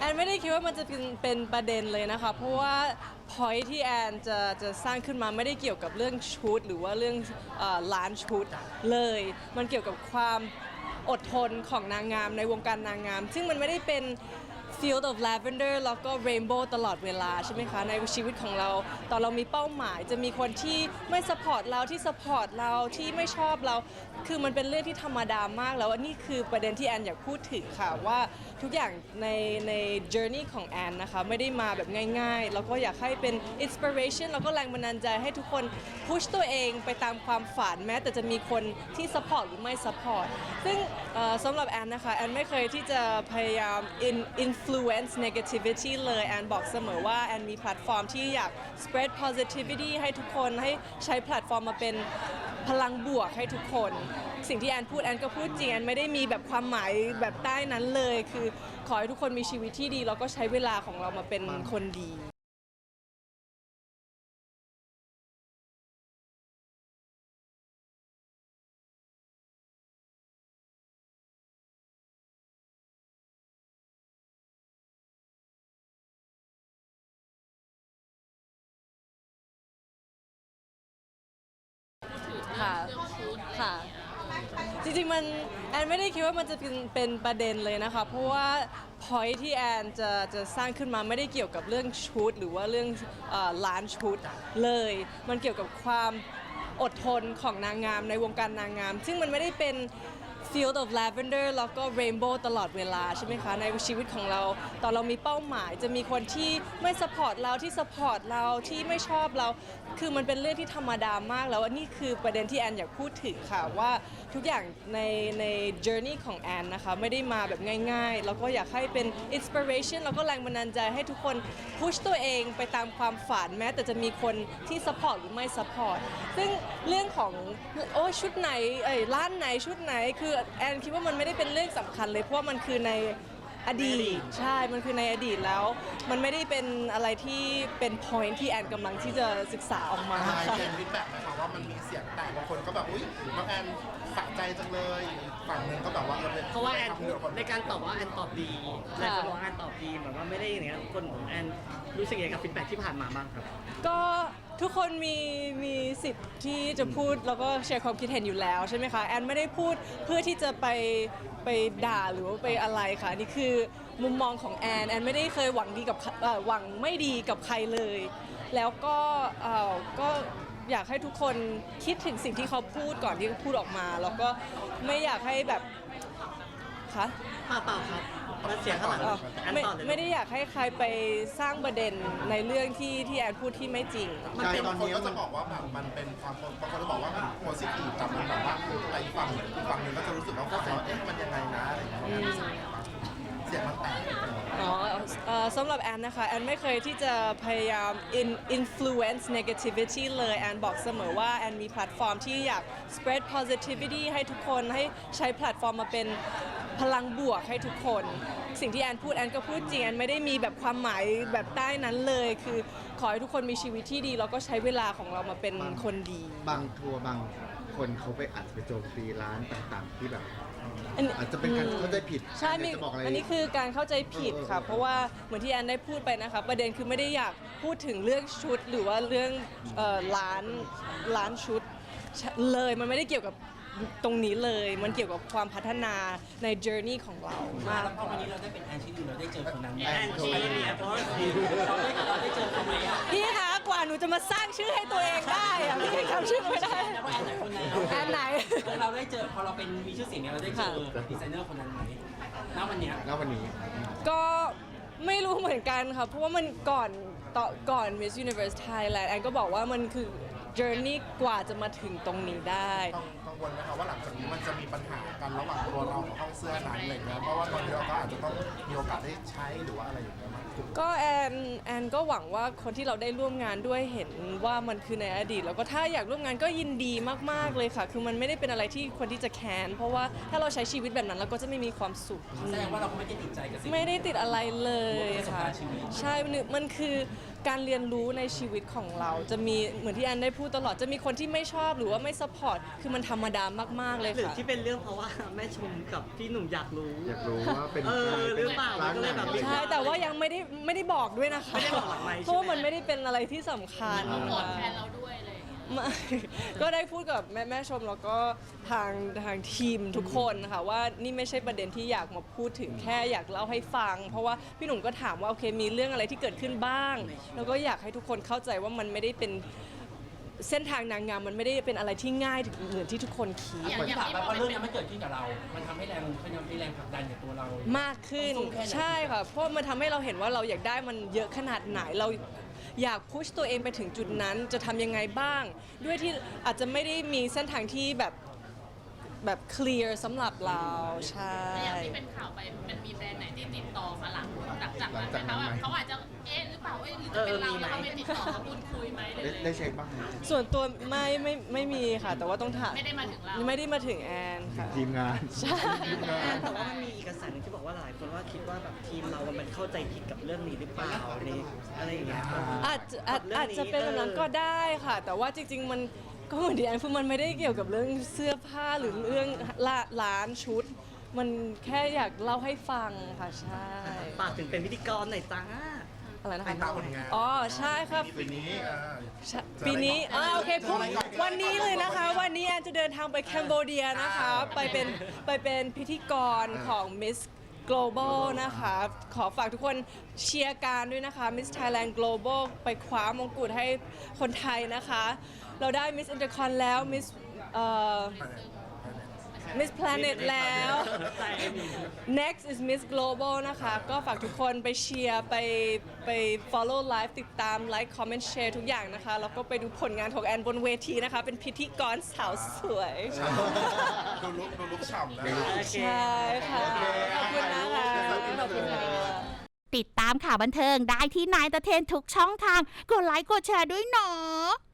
แอนไม่ได้คิดว่ามันจะเป็นเป็นประเด็นเลยนะคะ เพราะว่าพอยที่แอนจะจะสร้างขึ้นมาไม่ได้เกี่ยวกับเรื่องชุด หรือว่าเรื่องเอ่อร้านชุดเลย มันเกี่ยวกับความอดทนของนางงามในวงการนางงาม ซึ่งมันไม่ได้เป็น Field of Lavender แล้วก็ Rainbow ตลอดเวลาใช่ไหมคะ ในชีวิตของเรา ตอนเรามีเป้าหมาย จะมีคนที่ไม่สปอร์ตเราที่สปอร์ตเราที่ไม่ชอบเรา คือมันเป็นเรื่องที่ธรรมดามาก แล้วนี่คือประเด็นที่แอนอยากพูดถึงค่ะว่าทุกอย่างในใน journey ของแอนนะคะ ไม่ได้มาแบบง่ายๆ แล้วก็อยากให้เป็น inspiration แล้วก็แรงบันดาลใจให้ทุกคน push ตัวเองไปตามความฝันแม้แต่จะมีคนที่ support หรือไม่ support ซึ่งเอ่อสำหรับแอนนะคะแอนไม่เคยที่จะพยายาม in influence fluence negativity เลยแอนบอกเสมอว่าแอนมีแพลตฟอร์มที่อยาก spread positivity ให้ทุกคนให้ใช้แพลตฟอร์มมาเป็นพลังบวกให้ทุกคน สิ่งที่แอนพูดแอนก็พูดจริงแอนไม่ได้มีแบบความหมายแบบใต้นั้นเลย คือขอให้ทุกคนมีชีวิตที่ดี แล้วก็ใช้เวลาของเรามาเป็นคนดี ค่ะ จริงๆมันแอนไม่ได้คิดว่ามันจะเป็นเป็นประเด็นเลยนะคะ เพราะว่าพอยที่แอนจะจะสร้างขึ้นมาไม่ได้เกี่ยวกับเรื่องชุด หรือว่าเรื่องเอ่อร้านชุดเลย มันเกี่ยวกับความอดทนของนางงามในวงการนางงาม ซึ่งมันไม่ได้เป็น Field of Lavender แล้วก็ Rainbow ตลอดเวลาใช่ไหมคะ ในชีวิตของเรา ตอนเรามีเป้าหมาย จะมีคนที่ไม่สปอร์ตเราที่สปอร์ตเราที่ไม่ชอบเรา คือมันเป็นเรื่องที่ธรรมดามาก แล้วนี่คือประเด็นที่แอนอยากพูดถึงค่ะว่าทุกอย่างในใน journey ของแอนนะคะ ไม่ได้มาแบบง่ายๆ แล้วก็อยากให้เป็น inspiration แล้วก็แรงบันดาลใจให้ทุกคน push ตัวเองไปตามความฝันแม้แต่จะมีคนที่ support หรือไม่ support ซึ่งเรื่องของโอ้ยชุดไหนเอ้ยร้านไหนชุดไหนคือแอนคิดว่ามันไม่ได้เป็นเรื่องสำคัญเลยเพราะว่ามันคือในอดีตใช่ มันคือในอดีตแล้ว มันไม่ได้เป็นอะไรที่เป็น point ที่แอนกำลังที่จะศึกษาออกมาทายค่ะ เป็นฟีดแบ็กไหมคะว่ามันมีเสียงแตกบางคนก็แบบอุ้ยน้องแอนสะใจจังเลยฝั่งหนึงก็แบบว่าเออป็นเพราะว่าแอนพูดทำในการตอบว่าแอนตอบดีหลายคนบอกว่าแอนตอบดีแบบว่าไม่ได้อย่างเงี้ยคนของแอนรู้สึกยังไงกับฟีดแบ็กที่ผ่านมาบ้างครับ ก็ ทุกคนมีมีสิทธิ์ที่จะพูดแล้วก็แชร์ความคิดเห็นอยู่แล้วใช่ไหมคะแอนไม่ได้พูดเพื่อที่จะไปไปด่าหรือว่าไปอะไรค่ะ นี่คือมุมมองของแอนแอนไม่ได้เคยหวังดีกับเอ่อหวังไม่ดีกับใครเลย แล้วก็เอ่อก็อยากให้ทุกคนคิดถึงสิ่งที่เขาพูดก่อนที่เขาพูดออกมา แล้วก็ไม่อยากให้แบบคะ เปล่าเปล่าครับ มันเสียงข้างหลังอ๋อแอนไม่ตอบเลยไม่ได้อยากให้ใครไปสร้างประเด็นในเรื่องที่ที่แอนพูดที่ไม่จริง มันเป็นบางคนก็จะบอกว่าแบบมันเป็นความบางคนก็บอกว่ามันโพสิทีฟแต่มันแบบว่าไอ้ฝั่งอีกฝั่งหนึงก็จะรู้สึกว่าเขาเอ๊ะมันยังไงนะอะไรอย่างเงี้ยเสียงมันแตก อ๋อเอ่อสำหรับแอนนะคะ แอนไม่เคยที่จะพยายาม in influence negativity เลย แอนบอกเสมอว่าแอนมีแพลตฟอร์มที่อยาก spread positivity ให้ทุกคนให้ใช้แพลตฟอร์มมาเป็นพลังบวกให้ทุกคน สิ่งที่แอนพูดแอนก็พูดจริง แอนไม่ได้มีแบบความหมายแบบใต้นั้นเลย คือขอให้ทุกคนมีชีวิตที่ดี แล้วก็ใช้เวลาของเรามาเป็นคนดี บางทัวร์บางคนเขาไปอัดไปโจมตีร้านต่างๆ ที่แบบ อันนี้อาจจะเป็นการเข้าใจผิดใช่อยากมีจะบอกอะไร อันนี้คือการเข้าใจผิดค่ะเออเออ เพราะว่าเหมือนที่แอนได้พูดไปนะคะ ประเด็นคือไม่ได้อยากพูดถึงเรื่องชุดหรือว่าเรื่องเอ่อร้านร้านชุดเลยมันไม่ได้เกี่ยวกับตรงนี้เลย มันเกี่ยวกับความพัฒนาใน journey ของเรามากแล้วพอวันนี้เราได้เป็นแอนชิลีเราได้เจอคนนั้นไหมแอนชีเนี่ยเพราะว่าเราได้ หนูจะมาสร้างชื่อให้ตัวเองได้อะพี่ยังจำชื่อไม่ได้แล้วว่าแอนไหนคนไหนแอนไหน เราได้เจอพอเราเป็นมีชื่อเสียงเนี่ยเราได้เจอดีไซเนอร์คนนั้นไหมณวันเนี้ยแล้ววันนี้ก็ไม่รู้เหมือนกันค่ะ เพราะว่ามันก่อนต่อก่อน Miss Universe Thailand แอนก็บอกว่ามันคือ journey กว่าจะมาถึงตรงนี้ได้ต้องกัง วลไหมคะว่าหลังจากนี้มันจะมีปัญหากันระหว่างตัวเรากับห้องเสื้อนั้นอะไรอย่างเงี้ยเพราะว่าตอนนี้เราก็อาจจะต้องมีโอกาสได้ใช้หรือว่าอะไรอย่างเงี้ยมากขึ้นก็แอนแอนก็หวังว่าคนที่เราได้ร่วมงานด้วยเห็นว่ามันคือในอดีต แล้วก็ถ้าอยากร่วมงานก็ยินดีมากๆเลยค่ะ คือมันไม่ได้เป็นอะไรที่คนที่จะแค้นเพราะว่าถ้าเราใช้ชีวิตแบบนั้นเราก็จะไม่มีความสุข แสดงว่าเราก็ไม่ได้ติดใจกับสิ่งไม่ได้ติดอะไรเลยค่ะประสบการณ์ชีวิตใช่มันมันคือการเรียนรู้ในชีวิตของเรา จะมีเหมือนที่แอนได้พูดตลอดจะมีคนที่ไม่ชอบหรือว่าไม่ซัพพอร์ตคือมันธรรมดามากๆเลยหรือค่ะ ที่เป็นเรื่องเพราะว่าแม่ชมกับพี่หนุ่มอยากรู้ อยากรู้ว่าเป็นเออหรือเปล่าร้านก็ไหเลยแบบนใช่แต่ว่ายังไม่ได้ไม่ได้บอกด้วยนะคะไม่ได้บอกหลังไมค์ใช่ไหม เพราะว่ามันไม่ได้เป็นอะไรที่สำคัญกดแทนเราด้วยอะไรอย่างเงี้ยไม่ก็ได้พูดกับแม่แม่ชมแล้วก็ทางทางทีมทุกคนค่ะว่านี่ไม่ใช่ประเด็นที่อยากมาพูดถึงแค่อยากเล่าให้ฟัง เพราะว่าพี่หนุ่มก็ถามว่าโอเคมีเรื่องอะไรที่เกิดขึ้นบ้าง แล้วก็อยากให้ทุกคนเข้าใจว่ามันไม่ได้เป็น เส้นทางนางงามมันไม่ได้เป็นอะไรที่ง่ายถึงเหมือนที่ทุกคนคิด อย่างที่ถามไปเพราะเรื่องนี้มันเกิดขึ้นกับเรา มันทำให้แรงมันทำให้แรงผลักดันกับตัวเรา มากขึ้นต้องสู้แค่ไหนใช่ค่ะเพราะมันทำให้เราเห็นว่าเราอยากได้มันเยอะขนาดไหนเราอยากพุชตัวเองไปถึงจุดนั้นจะทำยังไงบ้าง ด้วยที่อาจจะไม่ได้มีเส้นทางที่แบบแบบเคลียร์สำหรับเราใช่แต่อย่างที่เป็นข่าวไปมันมีแบรนด์ไหนที่ติดต่อมาหลังหลังจากนั้นไหมคะแบบเขาอาจจะเอ๊ะหรือเปล่า เอ๊ะหรือจะเป็นเราแล้วเขาไม่ติดต่อมาพูดคุยไหมหรือได้อะไรได้เช็คบ้างไหมส่วนตัวไม่ไม่ไม่มีค่ะ แต่ว่าต้องถามไม่ได้มาถึงเรา ไม่ได้มาถึงแอนค่ะ ทีมงาน ใช่ แต่ว่ามันมีอีกกระแสหนึงที่บอกว่าหลายคนว่าคิดว่าแบบทีมเรามันเข้าใจผิดกับเรื่องนี้หรือเปล่าอะไรอะไรอย่างเงี้ย อาจจะอาจอาจจะเป็นแบบนั้นก็ได้ค่ะ แต่ว่าจริง ๆ มันก็เหมือนที่แอนพูดมันไม่ได้เกี่ยวกับเรื่องเสื้อผ้าหรือเรื่องละร้านชุด มันแค่อยากเล่าให้ฟังค่ะใช่ ฝากถึงเป็นพิธีกรหน่อยจ้า อะไรนะติคะดตามผลงาน อ๋อใช่ครับ ปีนี้อ่าใช่ปีนี้อ่าโอเคพรุ่งวันนี้เลยนะคะ วันนี้แอนจะเดินทางไปแคนโบเดียนะคะ ไปเป็นไปเป็นพิธีกรของ Miss Global นะคะ ขอฝากทุกคนเชียร์การด้วยนะคะ Miss Thailand Global ไปคว้ามงกุฎให้คนไทยนะคะ เราได้ Miss Intercon แล้ว Miss เอ่อ Miss Planet แล้ว Next is Miss Global นะคะ ก็ฝากทุกคนไปเชียร์ ไปไป follow live ติดตาม like comment share ทุกอย่างนะคะ แล้วก็ไปดูผลงานของแอนบนเวทีนะคะ เป็นพิธีกรสาวสวย ดูลุกดูลุกฉ่ำนะโอเคใช่ค่ะ ขอบคุณนะคะขอบคุณค่ะ ติดตามข่าวบันเทิงได้ที่นายตะเทนทุกช่องทาง กดไลค์กดแชร์ด้วยเนาะ